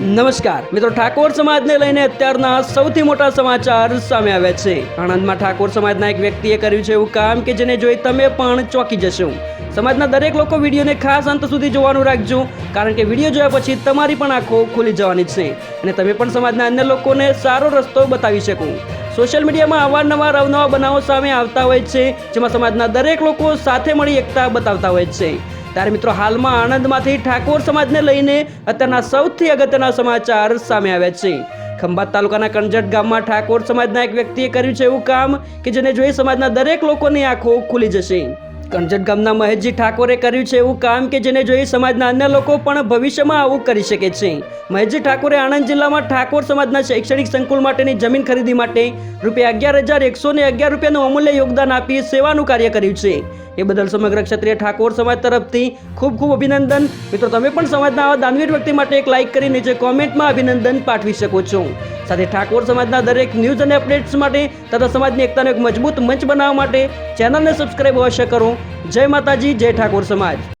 નમસ્કાર. મિત્રો, ઠાકોર સમાજને લઈને અત્યારના સૌથી મોટા સમાચાર સામે આવ્યા છે. આણંદમાં ઠાકોર સમાજના એક વ્યક્તિએ કર્યું છે એવું કામ કે જેને જોઈ તમે પણ ચોંકી જશો. સમાજના દરેક લોકો વિડીયોને ખાસ અંત સુધી જોવાનું રાખજો, કારણ કે વીડિયો જોયા પછી તમારી પણ આંખો ખુલી જવાની છે. અને તમે પણ સમાજના અન્ય લોકોને સારો રસ્તો બતાવી શકો. સોશિયલ મીડિયામાં અવારનવાર અવનવા બનાવો સામે આવતા હોય છે, જેમાં સમાજના દરેક લોકો સાથે મળી એકતા બતાવતા હોય છે. ત્યારે મિત્રો હાલમાં આણંદમાંથી ઠાકોર સમાજને લઈને અત્યારના સૌથી અગત્યના સમાચાર સામે આવ્યા છે. ખંભાત તાલુકાના કણજટ ગામમાં ઠાકોર સમાજના એક વ્યક્તિએ કર્યું છે એવું કામ કે જેને જોઈ સમાજના દરેક લોકોની આંખો ખુલી જશે. કણજટ ગામના મહેશજી ઠાકોરે કર્યું છે એવું કામ કે જેને જોઈ સમાજના અન્ય લોકો પણ ભવિષ્યમાં આવું કરી શકે છે. મહેશજી ઠાકોરે આણંદ જિલ્લામાં ઠાકોર સમાજના શૈક્ષણિક સંકુલ માટેની જમીન ખરીદી માટે રૂપિયા અગિયાર હજાર એકસો ને અગિયાર રૂપિયાનું અમૂલ્ય યોગદાન આપી સેવાનું કાર્ય કર્યું છે. એ બદલ સમગ્ર ક્ષત્રિય ઠાકોર સમાજ તરફથી ખૂબ ખૂબ અભિનંદન. મિત્રો, તમે પણ સમાજના આવા દાનવીર વ્યક્તિ માટે એક લાઇક કરી નીચે કોમેન્ટમાં અભિનંદન પાઠવી શકો છો. સાથે ઠાકોર સમાજના દરેક ન્યૂઝ અને અપડેટ્સ માટે તથા સમાજની એકતાનો એક મજબૂત મંચ બનાવવા માટે ચેનલને સબસ્ક્રાઈબ અવશ્ય કરો. જય માતાજી, જય ઠાકોર સમાજ.